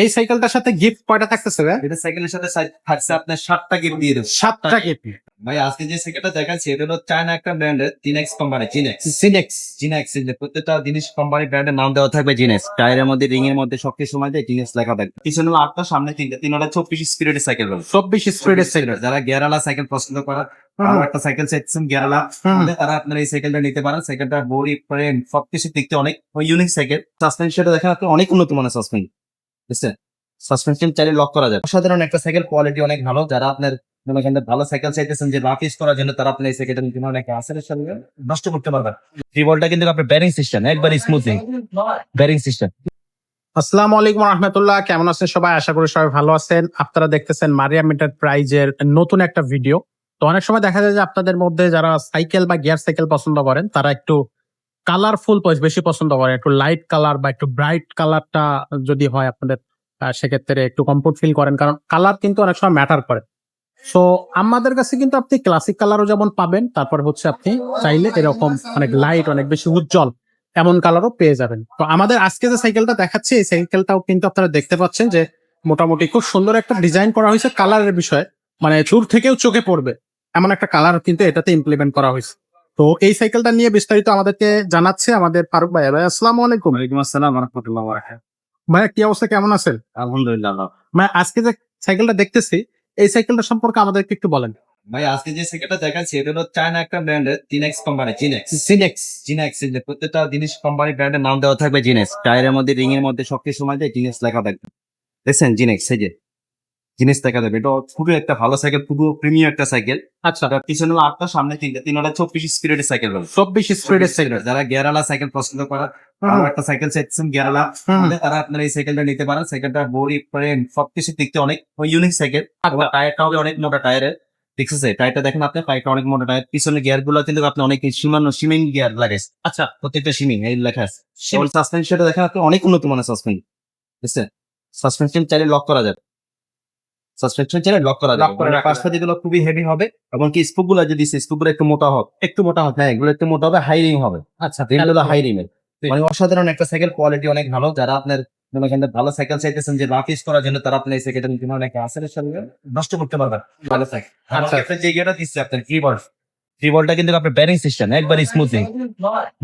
এই সাইকেলটার সাথে গিফট কয়টা থাকতেছে ভাই? এটা সাইকেলের সাথে থাকছে আপনার সাতটা গিফট দিয়ে দেবো। সাতটা গিফট ভাই আজকে যে সাইকেলটা দেখাচ্ছি এটা হলো চায়না একটা ব্র্যান্ডের জিনেক্স কোম্পানি জিনেক্স সিনেক্স জিনেক্স প্রত্যেকটা জিনিস কোম্পানি ব্র্যান্ডের নাম দেওয়া থাকবে জিনেক্স টায়ারের মধ্যে রিং এর মধ্যে সবকিছু সময় দিয়ে জিনেক্স লেখা থাকবে। পিছনে হলো আটটা সামনে তিনটা। তিনটা চব্বিশ স্পিরিটের সাইকেল পাবে চব্বিশ স্পিডের সাইকেল। যারা গেরালা সাইকেল পছন্দ করে আরও একটা সাইকেল চাইছেন গিয়ারালা হুম। তারা আপনার এই সাইকেলটা নিতে পারেন। সাইকেলটা বডি ফ্রেম সবকিছু দেখতে অনেক ইউনিক সাইকেল। সাসপেনশনটা দেখেন আপনি অনেক উন্নত মানের সাসপেনশন বুঝছেন? সাসপেনশন চাইলে লক করা যায়। একটা সাইকেল কোয়ালিটি অনেক ভালো। যারা আপনার করেন ভালো সাইকেল চাইতেছেন যে করার জন্য, তারা এই সাইকেলটা নিতে সঙ্গে নষ্ট করতে পারবেন। কিন্তু আপনার ব্যারিং সিস্টেম ব্যারিং সিস্টেম আসসালামু আলাইকুম রহমতুল্লাহ, কেমন আছেন সবাই? আশা করি সবাই ভালো আছেন। আপনারা দেখতেছেন মারিয়াম এন্টারপ্রাইজের নতুন একটা ভিডিও তো অনেক সময় দেখা যায় যে আপনাদের মধ্যে যারা সাইকেল বা গিয়ার সাইকেল পছন্দ করেন, তারা একটু কালারফুল বেশি পছন্দ করেন একটু লাইট কালার বা একটু ব্রাইট কালারটা যদি হয় আপনাদের সেক্ষেত্রে একটু কমফোর্ট ফিল করেন। কারণ কালার কিন্তু অনেক সময় ম্যাটার করে। সো আমাদের কাছে কিন্তু আপনি ক্লাসিক কালারও যেমন পাবেন, তারপর হচ্ছে আপনি চাইলে এরকম অনেক লাইট অনেক বেশি উজ্জ্বল এমন কালারও পেয়ে যাবেন। তো আমাদের আজকে যে সাইকেলটা দেখাচ্ছি, এই সাইকেলটাও কিন্তু আপনারা দেখতে পাচ্ছেন যে মোটামুটি খুব সুন্দর একটা ডিজাইন করা হয়েছে কালারের বিষয়ে। মানে দূর থেকেও চোখে পড়বে। এমন একটা কালার কিন্তু এটাতে ইমপ্লিমেন্ট করা হয়েছে। তো এই সাইকেলটা নিয়ে বিস্তারিত আমাদেরকে জানাচ্ছে আমাদের ফারুক ভাই ভাই আসসালামু আলাইকুম। ওয়ালাইকুম আসসালাম রহমতুল্লাহ ভাইয়া কি অবস্থা? কেমন আছেন? আলহামদুলিল্লাহ ভাই আজকে যে সাইকেলটা দেখতেছি এই সাইকেলটা সম্পর্কে আমাদেরকে একটু বলেন। ভাই আজকে যে সাইকেলটা দেখাচ্ছি এটা হলো চায়না একটা ব্র্যান্ডের জিনেক্স কোম্পানি জিনেক্স সিনেক্স জিনেক্স প্রত্যেকটা জিনিস কোম্পানি ব্র্যান্ডের নাম দেওয়া থাকবে জিনেক্স টায়ারের মধ্যে রিং এর মধ্যে সবকিছু সময় জিনেক্স লেখা থাকবে। দেখছেন জিনেক্স এই যে। জিনিস দেখা যাবে এটা খুবই একটা ভালো সাইকেল পুরো প্রিমিয়াম একটা সাইকেল আচ্ছা। পিছনে আটটা সামনে তিনটা। তিনটা চব্বিশ স্পিরিটের সাইকেল পাবে চব্বিশ স্পিডের সাইকেল যারা গেরালা সাইকেল পছন্দ করা আরও একটা সাইকেল চাইছেন গিয়ারালা তারা আপনার এই সাইকেলটা নিতে পারেন। সাইকেলটা বডি ফ্রেম সবকিছু দেখতে অনেক ইউনিক সাইকেল টায়ারটা হবে অনেক মোটা টায়ারের দেখতেছে টায়ারটা দেখেন আপনি টায়ারটা অনেক মোটা টায়ার পিছনে গিয়ারগুলো কিন্তু আপনি অনেক সীমান্য সিমিং গিয়ার লাগাইছে আচ্ছা। প্রত্যেকটা সিমিং এই লেখা আছে। সাসপেনশনটা দেখেন আপনি অনেক উন্নত মানের সাসপেনশন বুঝছেন সাসপেনশন চাইলে লক করা যাবে। সাসপেনশন চাইলে লক করা যাবে। মানে পাঁচটা যেগুলো খুবই হেভি হবে এবং কি স্পুকগুলো যদি স্পুকগুলো একটু মোটা হবে একটু মোটা হবে হ্যাঁ এগুলো একটু মোটা হবে হাই রিং হবে। আচ্ছা হাই রিমের মানে অসাধারণ একটা সাইকেল কোয়ালিটি অনেক ভালো। যারা আপনার করেন ভালো সাইকেল চাইতেছেন যে রাফ ইউজ করার জন্য তারা আপনার এই সাইকেলটা নিতে পারেন। একটা সঙ্গে নষ্ট করতে পারবেন। ভালো সাইকেল আচ্ছা। আপনার যে ইয়েটা দিচ্ছে আপনার কিবোর্ড কিন্তু আপনার ব্যারিং সিস্টেম একবার স্মুথিং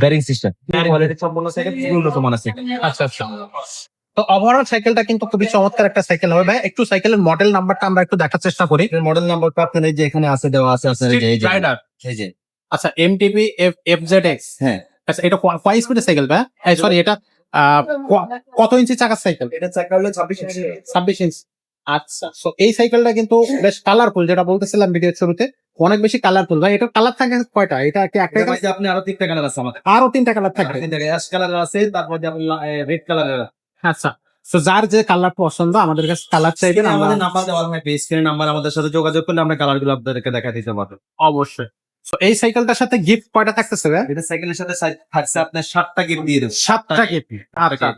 ব্যারিং সিস্টেম কোয়ালিটি সম্পূর্ণ সাইকেল উন্নত মানের সাইকেল আচ্ছা আচ্ছা। তো ওভারঅল সাইকেলটা কিন্তু খুবই চমৎকার একটা সাইকেল হবে ভাই। একটু সাইকেলের মডেল নাম্বারটা আমরা একটু দেখার চেষ্টা করি। মডেল নাম্বারটা আপনার এই যে এখানে আছে দেওয়া আছে আপনার এই যে এই যে। রাইডার এই যে। আচ্ছা MTP F F Z X হ্যাঁ। আচ্ছা এটা কয় স্পিডের সাইকেল ভাই? সরি এটা কত ইঞ্চি চাকার সাইকেল এটা চাকা হলো ছাব্বিশ ছাব্বিশ ইঞ্চ আচ্ছা তো এই সাইকেলটা কিন্তু বেশ কালারফুল যেটা বলতেছিলাম ভিডিওর শুরুতে অনেক বেশি কালারফুল ভাই। এটা কালার থাকে কয়টা? এটা কি একটা আপনি আরও তিনটা কালার আছে আমাদের। আরও তিনটা কালার থাকে তিনটা কালার আছে তারপর রেড কালারের আচ্ছা তো যার যে কালার পছন্দ আমাদের কাছে কালার চাইবেন আমাদের নাম্বার দেওয়া হবে স্ক্রিনে নাম্বার আমাদের সাথে যোগাযোগ করলে আমরা কালারগুলো আপনাদেরকে দেখা দিতে পারব। অবশ্যই। তো এই সাইকেলটার সাথে গিফট কয়টা থাকতেছে এটা সাইকেলের সাথে থাকছে আপনার সাতটা গিফট দিয়ে দেবো। সাতটা গিফট আচ্ছা।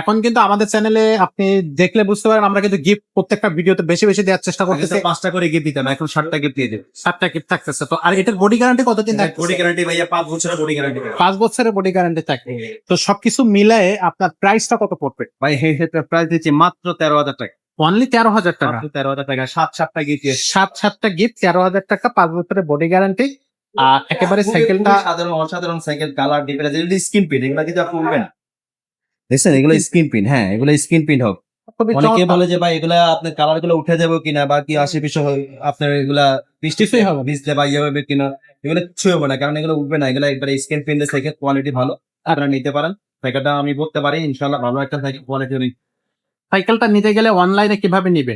এখন কিন্তু আমাদের চ্যানেলে আপনি দেখলে বুঝতে পারেন আমরা কিন্তু গিফট প্রত্যেকটা ভিডিওতে বেশি বেশি দেওয়ার চেষ্টা করতেছি। পাঁচটা করে গিফট দিতাম এখন সাতটা গিফট দিয়ে দেবো। সাতটা গিফট থাকতেছে। তো আর এটার বডি গ্যারান্টি কতদিন বডি থাকবে গ্যারান্টি ভাইয়া পাঁচ বছরের বডি গ্যারান্টি পাঁচ বছরের বডি গ্যারান্টি থাকে। তো সবকিছু মিলায়ে আপনার প্রাইসটা কত পড়বে? ভাই এই ক্ষেত্রে প্রাইস দিচ্ছি মাত্র তেরো হাজার টাকা। অনলি তেরো হাজার টাকা? তেরো হাজার টাকা সাত সাতটা গিফট সাত সাতটা গিফট তেরো হাজার টাকা পাঁচ বছরের বডি গ্যারান্টি আর একেবারে সাইকেলটা সাধারণ অসাধারণ সাইকেল কালার ডিফারেন্স এগুলো স্ক্রিন প্রিন্ট এগুলো কিন্তু আপনি উঠবেন দেখছেন? এগুলো স্ক্রিন প্রিন্ট হ্যাঁ এগুলো স্ক্রিন প্রিন্ট হোক। অনেকে বলে যে ভাই এগুলা আপনার কালারগুলো উঠে যাবে কিনা বা কি আশেপাশে আপনার এগুলা হবে। ভিজলে বা ইয়ে হবে কিনা এগুলো কিছু হবে না কারণ এগুলো উঠবে না। এগুলো একবার স্ক্রিন প্রিন্টের সাইকেল কোয়ালিটি ভালো। আপনারা নিতে পারেন। সাইকেলটা আমি বলতে পারি ইনশাল্লাহ ভালো একটা সাইকেল কোয়ালিটি সাইকেলটা নিতে গেলে অনলাইনে কীভাবে নিবে?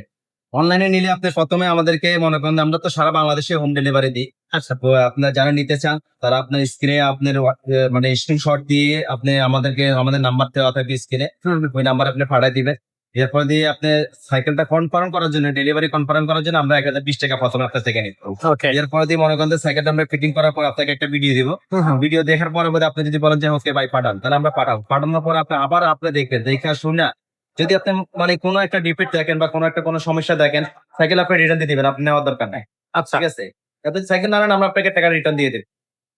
অনলাইনে নিলে আপনি প্রথমে আমাদেরকে মনে করেন আমরা তো সারা বাংলাদেশে হোম ডেলিভারি দিই। আচ্ছা আপনার যারা নিতে চান তারা আপনার স্ক্রিনে আপনার মানে স্ক্রিনশট দিয়ে আপনি আমাদেরকে আমাদের নাম্বার দেওয়া থাকবে স্ক্রিনে ওই নাম্বার আপনি পাঠাই দিবেন। এরপর দিয়ে আপনি সাইকেলটা কনফার্ম করার জন্য ডেলিভারি কনফার্ম করার জন্য আমরা এক হাজার বিশ টাকা প্রথমে আপনার থেকে নিব। ওকে এরপর দিয়ে মনে করেন সাইকেলটা আমরা ফিটিং করার পর আপনাকে একটা ভিডিও দিব। ভিডিও দেখার পরে আপনি যদি বলেন যে ওকে ভাই পাঠান। তাহলে আমরা পাঠাবো। পাঠানোর পর আপনি আবার আপনি দেখবেন দেখা শুনে যদি আপনি মানে কোনো একটা ডিফেক্ট দেখেন বা কোনো একটা কোনো সমস্যা দেখেন সাইকেল আপনি রিটার্ন দিয়ে দিবেন আপনি নেওয়ার দরকার নাই। আচ্ছা। ঠিক আছে? আপনি সাইকেল না নেন আমরা আপনাকে টাকা রিটার্ন দিয়ে দেব।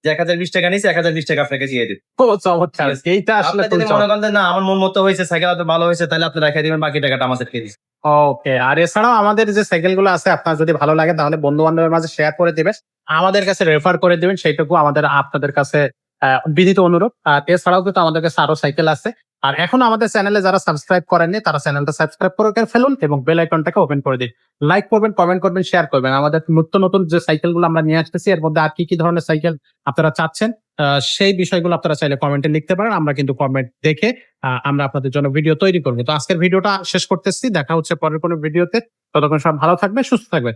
যে এক হাজার বিশ টাকা নিয়েছে এক হাজার বিশ টাকা আপনাকে দিয়ে দিন চমৎকার। এইটা আসলে যদি মনে করেন না আমার মন মতো হয়েছে সাইকেল তো ভালো হয়েছে তাহলে আপনি রেখে দিবেন বাকি টাকাটা আমাদের আমাদেরকে দিন ওকে আর এছাড়াও আমাদের যে সাইকেলগুলো আছে আপনার যদি ভালো লাগে তাহলে বন্ধু বান্ধবের মাঝে শেয়ার করে দিবেন। আমাদের কাছে রেফার করে দিবেন সেইটুকু আমাদের আপনাদের কাছে আহ, বিনীত অনুরোধ। আর এছাড়াও কিন্তু আমাদের কাছে আরও সাইকেল আছে। আর এখন আমাদের চ্যানেলে যারা সাবস্ক্রাইব করেননি তারা চ্যানেলটা সাবস্ক্রাইব করে ফেলুন এবং বেল আইকনটাকে ওপেন করে দিন। লাইক করবেন কমেন্ট করবেন শেয়ার করবেন। আমাদের নতুন নতুন যে সাইকেলগুলো আমরা নিয়ে আসতেছি এর মধ্যে আর কি কি ধরনের সাইকেল আপনারা চাচ্ছেন সেই বিষয়গুলো আপনারা চাইলে কমেন্টে লিখতে পারেন। আমরা কিন্তু কমেন্ট দেখে আমরা আপনাদের জন্য ভিডিও তৈরি করব। তো আজকের ভিডিওটা শেষ করতেছি। দেখা হচ্ছে পরের কোনো ভিডিওতে ততক্ষণ সব ভালো থাকবে সুস্থ থাকবে